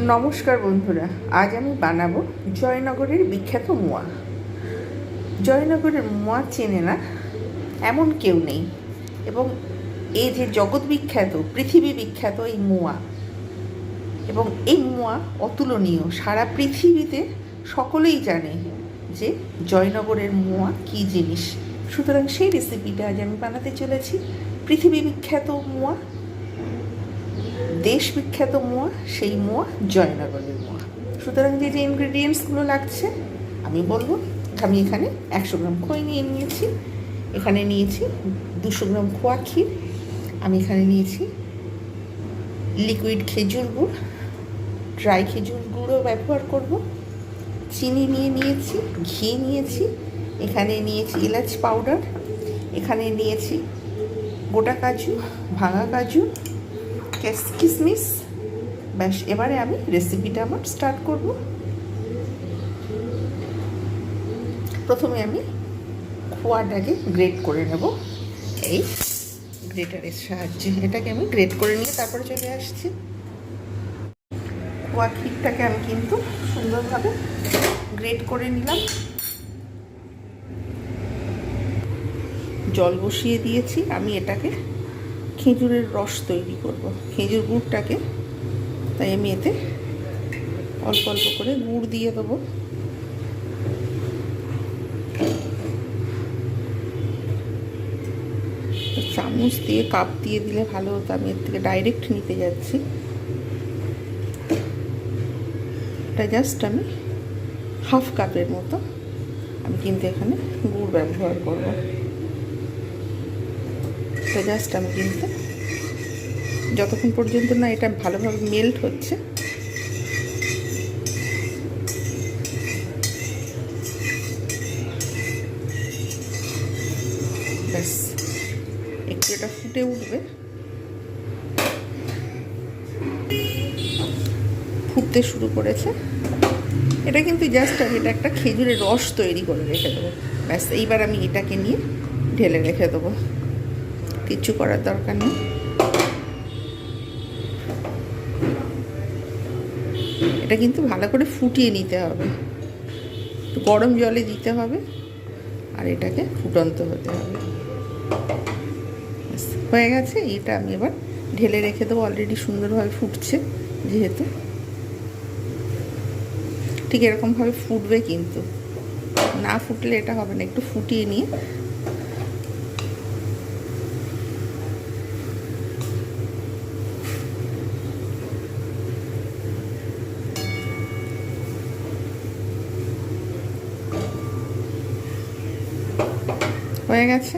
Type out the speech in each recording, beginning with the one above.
নমস্কার বন্ধুরা, আজ আমি বানাবো জয়নগরের বিখ্যাত মোয়া। জয়নগরের মোয়া চেনে না, এমন কেউ নেই। এবং এই যে জগৎ বিখ্যাত, পৃথিবী বিখ্যাত এই মোয়া, এবং এই মোয়া অতুলনীয়, সারা পৃথিবীতে সকলেই জানে যে জয়নগরের মোয়া কী জিনিস। সুতরাং সেই রেসিপিটা আজ আমি বানাতে চলেছি। পৃথিবী বিখ্যাত মোয়া দেশ বিখ্যাত মোয়া, সেই মোয়া জয়নগরের মোয়া। সুতরাং যে যে ইনগ্রেডিয়েন্টসগুলো লাগছে, আমি বলব, আমি এখানে একশো গ্রাম খই নিয়ে নিয়েছি, এখানে নিয়েছি দুশো গ্রাম খোয়া ক্ষীর, আমি এখানে নিয়েছি লিকুইড খেজুর গুড় ড্রাই খেজুর গুঁড়ও ব্যবহার করব, চিনি নিয়ে নিয়েছি, ঘি নিয়েছি, এখানে নিয়েছি এলাচ পাউডার এখানে নিয়েছি গোটা কাজু, ভাঙা কাজু কিসমিস ব্যাস এবারে আমি রেসিপিটা আমার স্টার্ট করব। প্রথমে আমি খোয়াটাকে গ্রেট করে নেব। এই গ্রেটারের সাহায্যে। এটাকে আমি গ্রেট করে নিয়ে তারপরে চলে আসছি। খোয়া ক্ষীরটাকে আমি কিন্তু সুন্দরভাবে গ্রেট করে নিলাম। জল বসিয়ে দিয়েছি। আমি এটাকে খেজুরের রস তৈরি করব। খেজুর গুড়টাকে। তাই আমি এতে অল্প অল্প করে গুড় দিয়ে দেবো। চামচ দিয়ে কাপ দিয়ে দিলে ভালো হতো। আমি এর থেকে ডাইরেক্ট নিতে যাচ্ছি। এটা জাস্ট আমি হাফ কাপের মতো আমি কিন্তু এখানে গুড় ব্যবহার করব। তো জাস্ট আমি কিন্তু। যতক্ষণ পর্যন্ত না এটা ভালোভাবে মেল্ট হচ্ছে। ব্যাস, একটু এটা ফুটে উঠবে। ফুটতে শুরু করেছে। এটা কিন্তু জাস্ট আমি, এটা একটা খেজুরের রস তৈরি করে রেখে দেবো। ব্যাস, এইবার আমি এটাকে নিয়ে ঢেলে রেখে দেবো। কিচ্ছু করার দরকার নেই। এটা কিন্তু ভালো করে ফুটিয়ে নিতে হবে। গরম জলে দিতে হবে আর এটাকে ফুটন্ত হতে হবে। হয়ে গেছে। এটা আমি এবার ঢেলে রেখে দেবো। অলরেডি সুন্দরভাবে ফুটছে যেহেতু। ঠিক এরকমভাবে ফুটবে কিন্তু। না ফুটলে এটা হবে না। একটু ফুটিয়ে নিয়ে গেছে।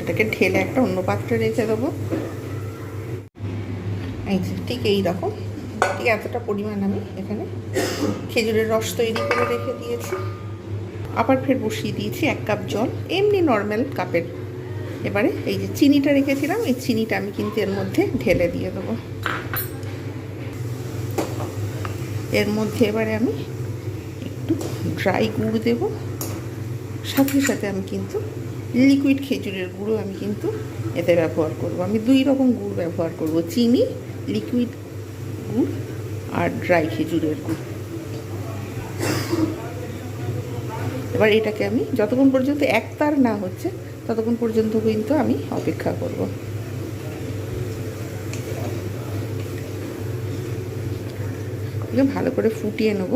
এটাকে ঢেলে একটা অন্য পাত্রে রেখে দেবো। ঠিক এই রকম। ঠিক এতটা পরিমাণ আমি এখানে খেজুরের রস তৈরি করে রেখে দিয়েছি। আবার ফের বসিয়ে দিয়েছি এক কাপ জল, এমনি নর্মাল কাপের। এবারে এই যে চিনিটা রেখেছিলাম, এই চিনিটা আমি কিন্তু এর মধ্যে ঢেলে দিয়ে দেবো। এর মধ্যে এবারে আমি একটু ড্রাই গুড় দেব। সাথে সাথে আমি কিন্তু লিকুইড খেজুরের গুঁড়ো আমি কিন্তু এতে ব্যবহার করব। আমি দুই রকম গুড় ব্যবহার করব, চিনি লিকুইড গুড় আর ড্রাই খেজুরের গুড়। এবার এটাকে আমি যতক্ষণ পর্যন্ত একতার না হচ্ছে, ততক্ষণ পর্যন্ত কিন্তু আমি অপেক্ষা করব। ভালো করে ফুটিয়ে নেব।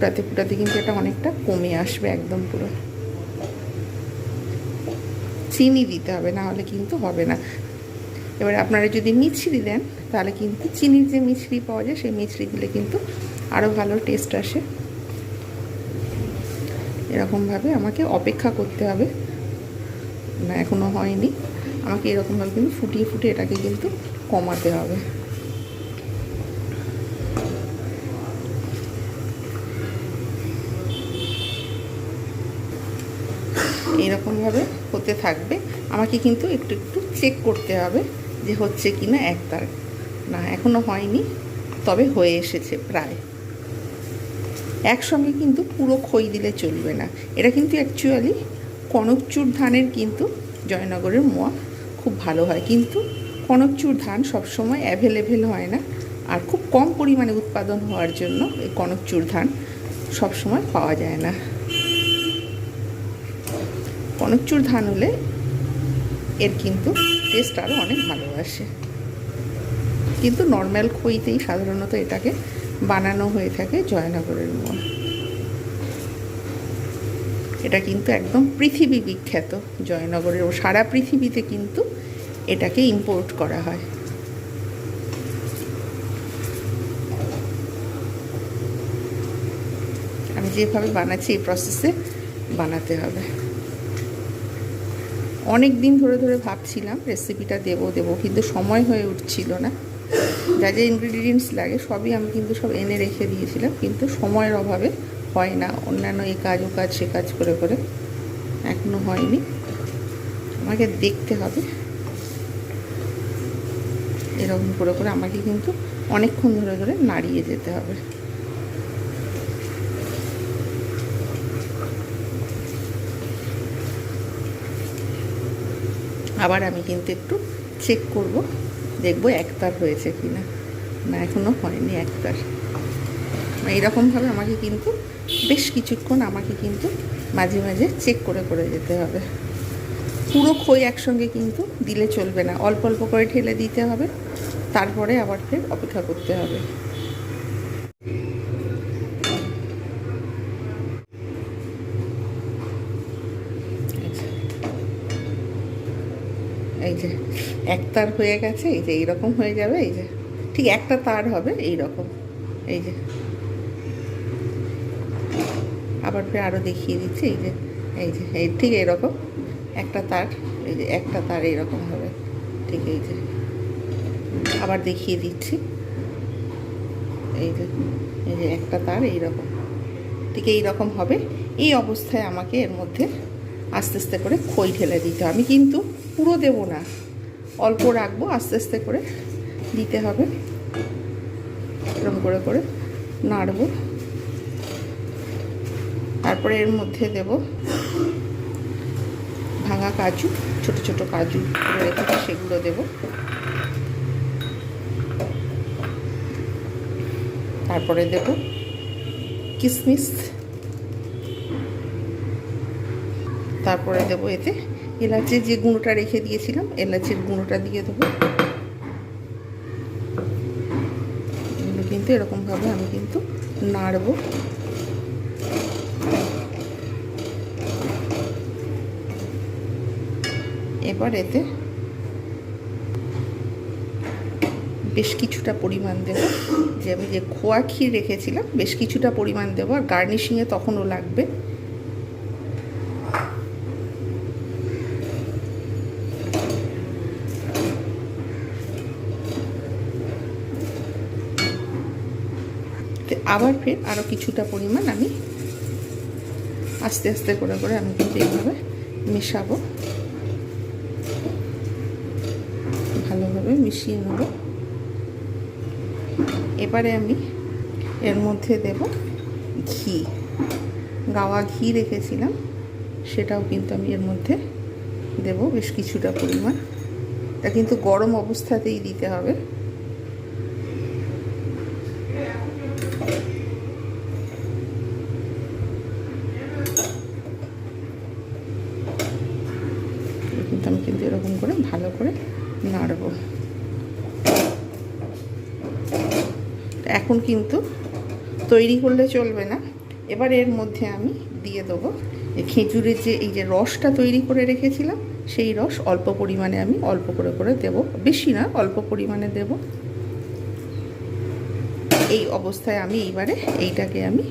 ফুটাতে ফুটাতে কিন্তু এটা অনেকটা কমে আসবে একদম পুরো। চিনি দিতে হবে, না হলে কিন্তু হবে না। এবারে আপনারা যদি মিছরি দেন, তাহলে কিন্তু চিনির যে মিছরি পাওয়া যায়, সেই মিছরি দিলে কিন্তু আরও ভালো টেস্ট আসে। এরকমভাবে আমাকে অপেক্ষা করতে হবে। না এখনও হয়নি। আমাকে এরকমভাবে কিন্তু ফুটিয়ে ফুটিয়ে এটাকে কিন্তু কমাতে হবে। এইরকমভাবে হতে থাকবে। আমাকে কিন্তু একটু একটু চেক করতে হবে যে হচ্ছে কি না একতার না এখনও হয়নি, তবে হয়ে এসেছে প্রায়। একসঙ্গে কিন্তু পুরো খই দিলে চলবে না। এটা কিন্তু অ্যাকচুয়ালি কনকচুর ধানের কিন্তু জয়নগরের মোয়া খুব ভালো হয়। কিন্তু কনকচুর ধান সবসময় অ্যাভেলেবেল হয় না। আর খুব কম পরিমাণে উৎপাদন হওয়ার জন্য এই কনকচুর ধান সবসময় পাওয়া যায় না। কনকচুর ধান হলে এর কিন্তু টেস্ট আরও অনেক ভালো আসে। কিন্তু নর্মাল খইতেই সাধারণত এটাকে বানানো হয়ে থাকে জয়নগরের মোয়া এটা কিন্তু একদম পৃথিবী বিখ্যাত জয়নগরের ও সারা পৃথিবীতে কিন্তু এটাকে ইম্পোর্ট করা হয়। আমি যেভাবে বানাচ্ছি এই প্রসেসে বানাতে হবে। অনেক দিন ধরে ধরে ভাবছিলাম রেসিপিটা দেবো দেবো, কিন্তু সময় হয়ে উঠছিল না। যা যা ইনগ্রিডিয়েন্টস লাগে সবই আমি কিন্তু সব এনে রেখে দিয়েছিলাম, কিন্তু সময়ের অভাবে হয় না। অন্যান্য এই কাজ, ও কাজ, সে কাজ করে করে এখনও হয়নি। আমাকে দেখতে হবে। এরকম করে করে আমাকে কিন্তু অনেকক্ষণ ধরে ধরে নাড়িয়ে যেতে হবে। আবার আমি কিন্তু একটু চেক করব, দেখব একতার হয়েছে কি না না এখনও হয়নি একতার। এইরকমভাবে আমাকে কিন্তু বেশ কিছুক্ষণ আমাকে কিন্তু মাঝে মাঝে চেক করে করে যেতে হবে। পুরো খই একসঙ্গে কিন্তু দিলে চলবে না। অল্প অল্প করে ঠেলে দিতে হবে। তারপরে আবার ফের অপেক্ষা করতে হবে এই যে এক তার হয়ে গেছে, এই যে এইরকম হয়ে যাবে, এই যে, ঠিক একটা তার হবে এই রকম এই যে। আবার ফের আরও দেখিয়ে দিচ্ছি, এই যে এই যে, এই ঠিক এরকম একটা তার, এই যে একটা তার এইরকম হবে, ঠিক এই যে। আবার দেখিয়ে দিচ্ছি, এই যে এই যে একটা তার এইরকম, ঠিক এই রকম হবে, এই অবস্থায় আমাকে এর মধ্যে আস্তে আস্তে করে খই ঢেলে দিতে আমি কিন্তু পুরো দেব না। অল্প রাখব, আস্তে আস্তে করে দিতে হবে। এরকম করে করে নাড়বো। তারপরে এর মধ্যে দেব ভাঙা কাজু, ছোট ছোট কাজু রেখেছি, সেগুলো দেব। তারপরে দেব কিশমিশ তারপরে দেবো এতে এলাচের যে গুঁড়োটা রেখে দিয়েছিলাম, এলাচের গুঁড়োটা দিয়ে দেবো। এগুলো কিন্তু এরকমভাবে আমি কিন্তু নাড়বো। এবার এতে বেশ কিছুটা পরিমাণ দেবো। যে আমি যে খোয়া ক্ষীর রেখেছিলাম, বেশ কিছুটা পরিমাণ দেবো, আর গার্নিশিংয়ে তখনও লাগবে। আবার ফের আরও কিছুটা পরিমাণ আমি আস্তে আস্তে করে করে আমি কিন্তু এইভাবে মেশাবো। ভালোভাবে মিশিয়ে নেব। এবারে আমি এর মধ্যে দেব ঘি। গাওয়া ঘি রেখেছিলাম, সেটাও কিন্তু আমি এর মধ্যে দেব বেশ কিছুটা পরিমাণ। তা কিন্তু গরম অবস্থাতেই দিতে হবে কিন্তু আমি কিন্তু এরকম করে ভালো করে নাড়ব এখন কিন্তু তৈরি করলে চলবে না। এবার এর মধ্যে আমি দিয়ে দেবো খেজুরের যে এই যে রসটা তৈরি করে রেখেছিলাম, সেই রস অল্প পরিমাণে আমি অল্প করে করে দেব। বেশি না, অল্প পরিমাণে দেব। এই অবস্থায় আমি এইবারে এইটাকে আমি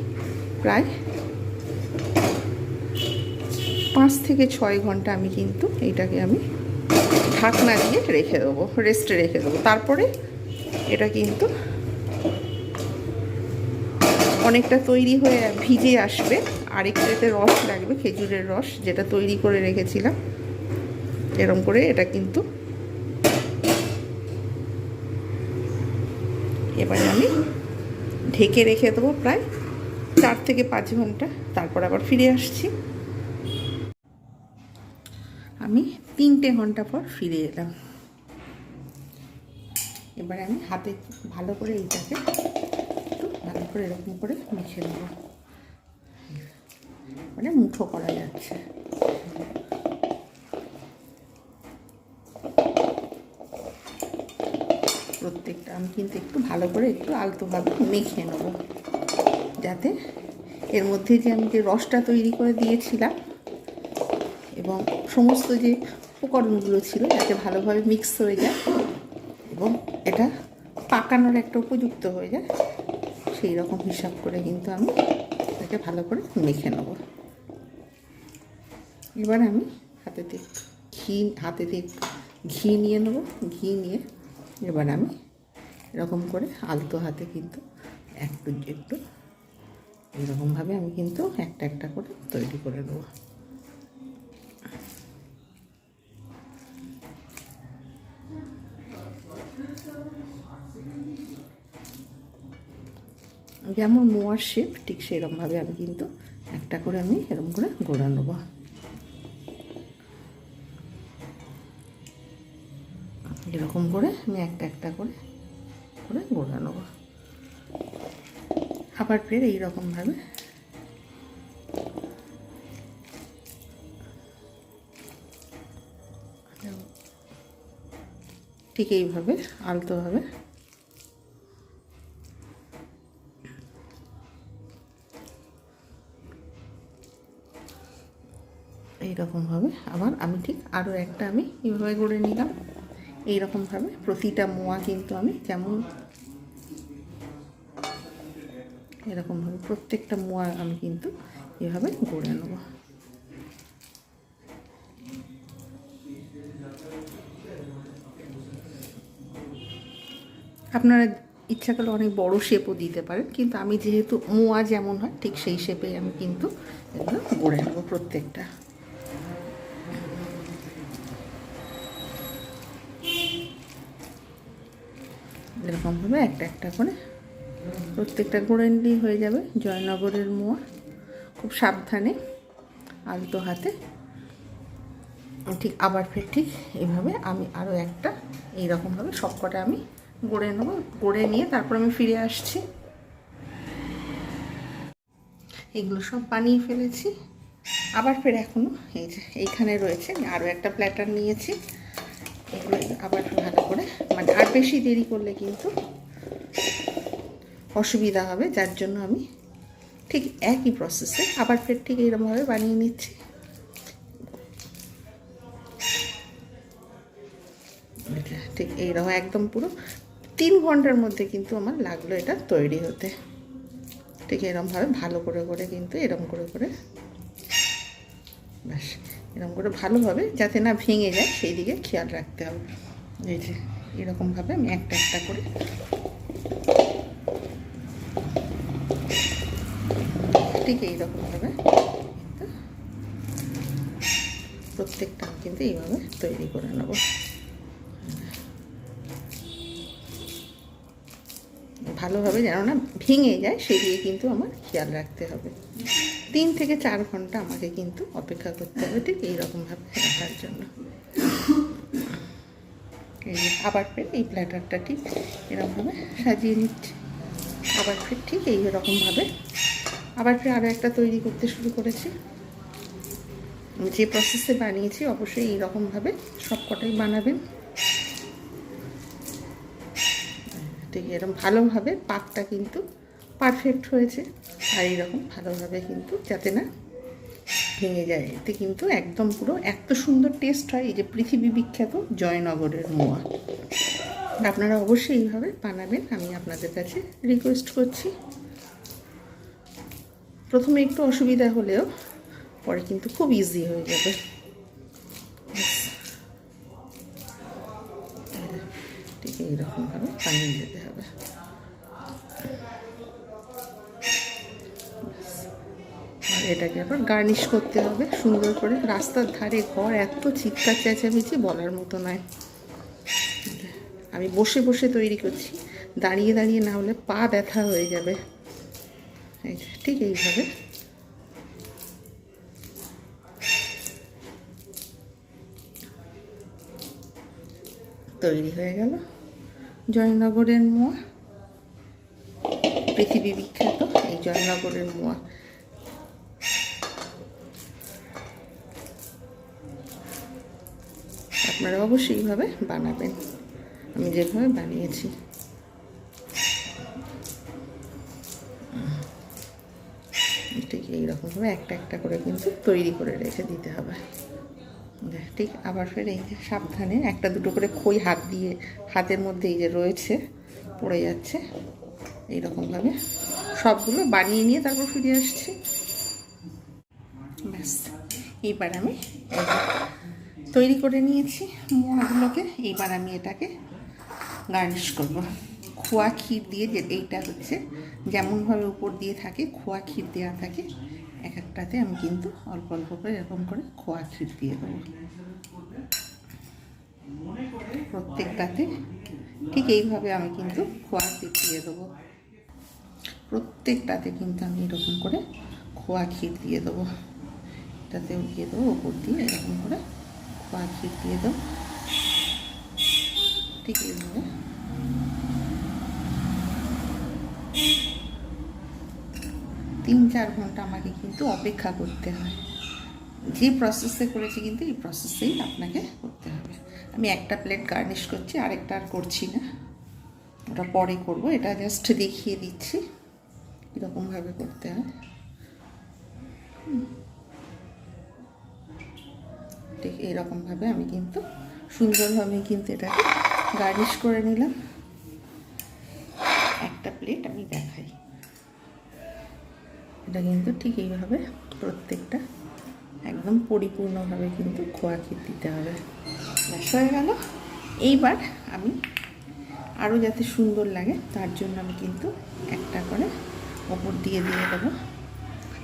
প্রায় পাঁচ থেকে ছয় ঘণ্টা আমি কিন্তু এইটাকে আমি ঢাকনা দিয়ে রেখে দেবো রেস্টে রেখে দেবো। তারপরে এটা কিন্তু অনেকটা তৈরি হয়ে ভিজে আসবে। আরেকটাতে রস লাগবে, খেজুরের রস, যেটা তৈরি করে রেখেছিলাম। এরম করে এটা কিন্তু এবারে আমি ঢেকে রেখে দেবো প্রায় চার থেকে পাঁচ ঘণ্টা। তারপর আবার ফিরে আসছি। আমি তিনটে ঘণ্টা পর ফিরে এলাম। এবার আমি হাতে ভালো করে এইটাকে করে এরকম করে মেখে নেব। মানে মুঠো করা যাচ্ছে। প্রত্যেকটা আমি কিন্তু একটু ভালো করে একটু আলতোভাবে মেখে নেব, যাতে এর মধ্যে যে আমি যে রসটা তৈরি করে দিয়েছিলাম এবং সমস্ত যে উপকরণগুলো ছিল যাতে ভালোভাবে মিক্স হয়ে যায় এবং এটা পাকানোর একটা উপযুক্ত হয়ে যায়। সেই রকম হিসাব করে কিন্তু আমি এটাকে ভালো করে মেখে নেব। এবার আমি হাতে দিয়ে ঘি, হাতে দিয়ে ঘি নিয়ে নেব। ঘি নিয়ে এবার আমি এরকম করে আলতো হাতে কিন্তু একটু একটু এরকমভাবে আমি কিন্তু একটা একটা করে তৈরি করে নেব। যেমন মোয়ার শেপ ঠিক সেরকমভাবে আমি কিন্তু একটা করে আমি এরকম করে গোড়া নেব। এরকম করে আমি একটা একটা করে করে গোড়া নেব। আবার ফের এইরকমভাবে ঠিক এইভাবে, আলতোভাবে ঠিক আরও একটা আমি এইভাবে গড়ে নিলাম। এইরকমভাবে প্রতিটা মোয়া কিন্তু আমি যেমন এরকমভাবে প্রত্যেকটা মোয়া আমি কিন্তু এভাবে গড়ে নেব। আপনারা ইচ্ছা করলে অনেক বড় শেপও দিতে পারেন, কিন্তু আমি যেহেতু মোয়া যেমন হয়, ঠিক সেই শেপেই আমি কিন্তু এগুলো গড়ে নেব প্রত্যেকটা। এরকমভাবে একটা একটা করে প্রত্যেকটা গড়ে নিলেই হয়ে যাবে, জয়নগরের মোয়া, খুব সাবধানে আলতো হাতে। ঠিক আবার ফের ঠিক এইভাবে আমি আরও একটা এইরকমভাবে সবকটা আমি গড়ে নেব গড়ে নিয়ে তারপর আমি ফিরে আসছি। এগুলো সব বানিয়ে ফেলেছি। আবার ফের এখনও এই যে এইখানে রয়েছে, আমি আরও একটা প্ল্যাটার নিয়েছি। এগুলো আবার ভালো করে মানে আর বেশি দেরি করলে কিন্তু অসুবিধা হবে, যার জন্য আমি ঠিক একই প্রসেসে আবার ফের ঠিক এইরকমভাবে বানিয়ে নিচ্ছি। ঠিক এইরকম, একদম পুরো তিন ঘণ্টার মধ্যে কিন্তু আমার লাগল এটা তৈরি হতে। ঠিক এরকমভাবে ভালো করে করে কিন্তু এরকম করে করে, ব্যাস। এরকম করে ভালোভাবে যাতে না ভেঙে যায়, সেই দিকে খেয়াল রাখতে হবে। এই যে, এরকমভাবে আমি একটা একটা করে ঠিক এইরকমভাবে কিন্তু প্রত্যেকটা কিন্তু এইভাবে তৈরি করে নেব। ভালোভাবে যেন না ভেঙে যায়, সেই দিকে কিন্তু আমার খেয়াল রাখতে হবে। তিন থেকে চার ঘণ্টা আমাকে কিন্তু অপেক্ষা করতে হবে ঠিক এইরকমভাবে রাখার জন্য। এই আবার ফের এই প্ল্যাটারটা ঠিক এরকমভাবে সাজিয়ে নিচ্ছি। আবার ফের ঠিক এই রকমভাবে আবার ফের আরও একটা তৈরি করতে শুরু করেছি। যে প্রসেসে বানিয়েছি অবশ্যই এইরকমভাবে সব কটাই বানাবেন। ঠিক এরকম ভালোভাবে পাকটা কিন্তু পারফেক্ট হয়েছে। আর এইরকম ভালোভাবে কিন্তু যাতে না ভেঙে যায়। এতে কিন্তু একদম পুরো এত সুন্দর টেস্ট হয় এই যে পৃথিবী বিখ্যাত জয়নগরের মোয়া। আপনারা অবশ্যই এইভাবে বানাবেন, আমি আপনাদের কাছে রিকোয়েস্ট করছি। প্রথমে একটু অসুবিধা হলেও পরে কিন্তু খুব ইজি হয়ে যাবে। ঠিক এইরকমভাবে বানিয়ে যেতে হবে। এটাকে আবার গার্নিশ করতে হবে। সুন্দর করে রাস্তার ধারে ঘর এত চিৎকার চেঁচামেচি বলার মতো নয়। আমি বসে বসে তৈরি করছি। দাঁড়িয়ে দাঁড়িয়ে না হলে পা ব্যথা হয়ে যাবে। ঠিক এইভাবে। তৈরি হয়ে গেল। জয়নগরের মোয়া। পৃথিবী বিখ্যাত এই জয়নগরের মোয়া। আপনারা অবশ্যই এইভাবে বানাবেন। আমি যেভাবে বানিয়েছি। ঠিক এইরকমভাবে একটা একটা করে কিন্তু তৈরি করে রেখে দিতে হবে। দেখ, ঠিক আবার ফের এই যে সাবধানে একটা দুটো করে খই হাত দিয়ে হাতের মধ্যে এই যে রয়েছে পড়ে যাচ্ছে এইরকমভাবে সবগুলো বানিয়ে নিয়ে তারপর ফিরে আসছি। ব্যাস এইবার আমি তৈরি করে নিয়েছি মোয়াগুলোকে এইবার আমি এটাকে গার্নিশ করব। খোয়া ক্ষীর দিয়ে যে এইটা হচ্ছে, যেমনভাবে উপর দিয়ে থাকে, খোয়া ক্ষীর দেওয়া থাকে, এক একটাতে আমি কিন্তু অল্প অল্প করে এরকম করে খোয়া ক্ষীর দিয়ে দেবো। প্রত্যেকটাতে ঠিক এইভাবে আমি কিন্তু খোয়া ক্ষীর দিয়ে দেবো। প্রত্যেকটাতে কিন্তু আমি এরকম করে খোয়া ক্ষীর দিয়ে দেবো। এটাতেও দিয়ে দেবো ওপর দিয়ে এরকম করে খোয়া ক্ষীর দিয়ে দেবো ঠিক এইভাবে। তিন চার ঘণ্টা আমাকে কিন্তু অপেক্ষা করতে হয়। যে প্রসেসে করেছি কিন্তু এই প্রসেসেই আপনাকে করতে হবে। আমি একটা প্লেট গার্নিশ করছি, আরেকটা আর করছি না। ওটা পরে করব, এটা জাস্ট দেখিয়ে দিচ্ছি। কীরকমভাবে করতে হয়। হুম। ঠিক এইরকমভাবে আমি কিন্তু সুন্দরভাবে কিন্তু এটাকে গার্নিশ করে নিলাম। একটা প্লেট আমি দেখাই। এটা কিন্তু ঠিক এইভাবে প্রত্যেকটা একদম পরিপূর্ণভাবে কিন্তু খোয়া ক্ষীর দিতে হবে। ব্যাস, হয়ে গেল। এইবার আমি আরও যাতে সুন্দর লাগে, তার জন্য আমি কিন্তু একটা করে ওপর দিয়ে দিয়ে দেবো।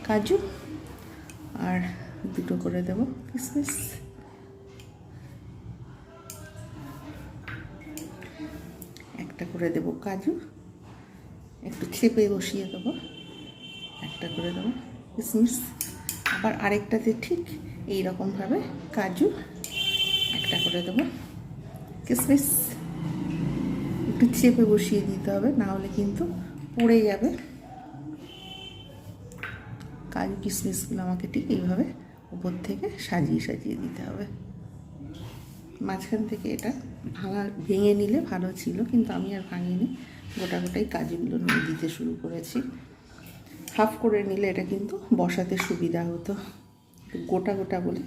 কাজু আর দুটো করে দেবো কিসমিস। একটা করে দেবো কাজু, একটু চেপে বসিয়ে দেবো, একটা করে দেবো কিশমিশ। আবার আরেকটাতে ঠিক এই রকমভাবে কাজু, একটা করে দেবো কিশমিশ। একটু চেপে বসিয়ে দিতে হবে, না হলে কিন্তু পড়ে যাবে। কাজু, কিশমিশগুলো আমাকে ঠিক এইভাবে উপর থেকে সাজিয়ে সাজিয়ে দিতে হবে। মাঝখান থেকে এটা ভাঙা, ভেঙে নিলে ভালো ছিল, কিন্তু আমি আর ভাঙিনি। গোটা গোটাই কাজুগুলো নিয়ে দিতে শুরু করেছি। হাফ করে নিলে এটা কিন্তু বসাতে সুবিধা হতো। গোটা গোটা বলে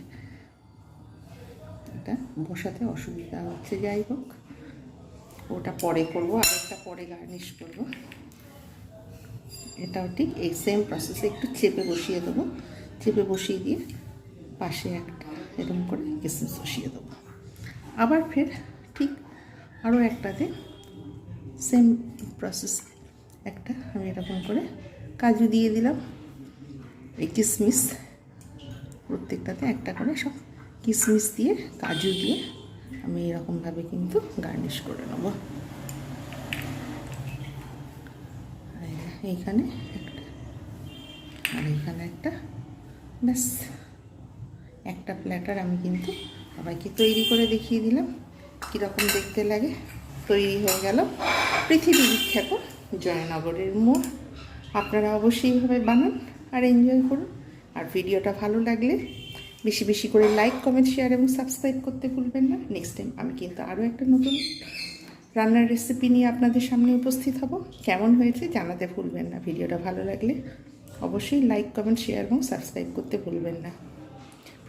এটা বসাতে অসুবিধা হচ্ছে। যাই হোক, ওটা পরে করব আরেকটা পরে গার্নিশ করব। এটাও ঠিক এই সেম প্রসেসে একটু চেপে বসিয়ে দেবো। চেপে বসিয়ে দিয়ে পাশে একটা এরকম করে কিসমিস বসিয়ে দেবো। আবার ফের আরও একটাতে সেম প্রসেস একটা, আমি এরকম করে কাজু দিয়ে দিলাম। এই কিশমিশ প্রত্যেকটাতে একটা করে সব কিশমিশ দিয়ে, কাজু দিয়ে আমি এরকমভাবে কিন্তু গার্নিশ করে নেব। এইখানে একটা, আর এইখানে একটা, ব্যাস। একটা প্ল্যাটার আমি কিন্তু সবাইকে তৈরি করে দেখিয়ে দিলাম। কীরকম দেখতে লাগে? তৈরি হয়ে গেল। পৃথিবী বিখ্যাত জয়নগরের মোড়। আপনারা অবশ্যই এইভাবে বানান আর এনজয় করুন। আর ভিডিওটা ভালো লাগলে বেশি বেশি করে লাইক, কমেন্ট, শেয়ার এবং সাবস্ক্রাইব করতে ভুলবেন না। নেক্সট টাইম আমি কিন্তু আরও একটা নতুন রান্নার রেসিপি নিয়ে আপনাদের সামনে উপস্থিত হব। কেমন হয়েছে জানাতে ভুলবেন না। ভিডিওটা ভালো লাগলে অবশ্যই লাইক, কমেন্ট, শেয়ার এবং সাবস্ক্রাইব করতে ভুলবেন না।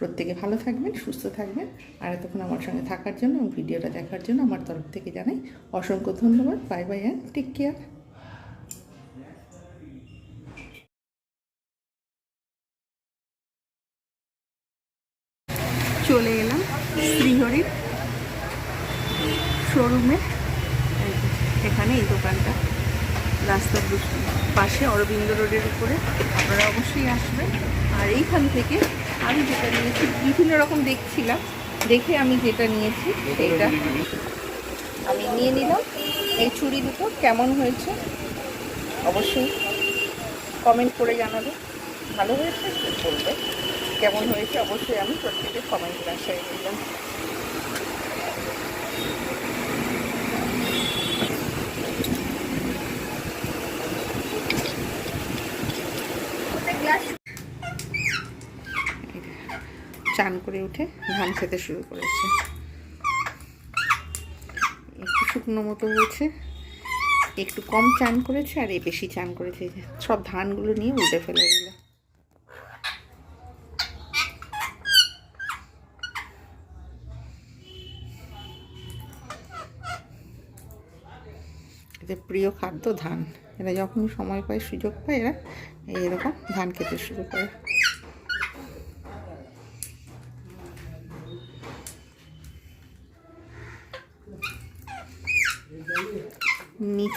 প্রত্যেকে ভালো থাকবেন, সুস্থ থাকবেন। আর এতক্ষণ আমার সঙ্গে থাকার জন্য এবং ভিডিওটা দেখার জন্য আমার তরফ থেকে জানাই অসংখ্য ধন্যবাদ। Bye bye and take care চলে এলাম শ্রীহরির শোরুমে। এখানে এই দোকানটা, রাস্তার পাশে অরবিন্দ রোডের উপরে। আপনারা অবশ্যই আসবেন। আর এইখান থেকে আমি যেটা নিয়েছি, বিভিন্ন রকম দেখছিলাম। দেখে আমি যেটা নিয়েছি, সেইটা আমি নিয়ে নিলাম। এই ছুরি দুটো কেমন হয়েছে? অবশ্যই কমেন্ট করে জানাবে ভালো হয়েছে? বলবে কেমন হয়েছে? অবশ্যই আমি প্রত্যেকের কমেন্টের আশায় দিলাম চান করে উঠে ধান খেতে শুরু করেছে। একটু শুকনো মতো হয়েছে, একটু কম চান করেছে আর এ বেশি চান করেছে। সব ধানগুলো নিয়ে উল্টে ফেলে দিল। এদের প্রিয় খাদ্য ধান, এরা যখনই সময় পায়, সুযোগ পায়, এরা এরকম ধান খেতে শুরু করে।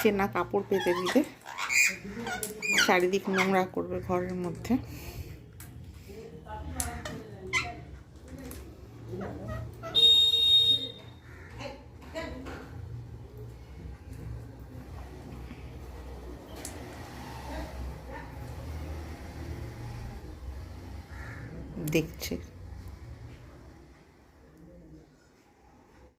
নিচে না কাপড় পেতে দিতে চারিদিক নোংরা করবে ঘরের মধ্যে।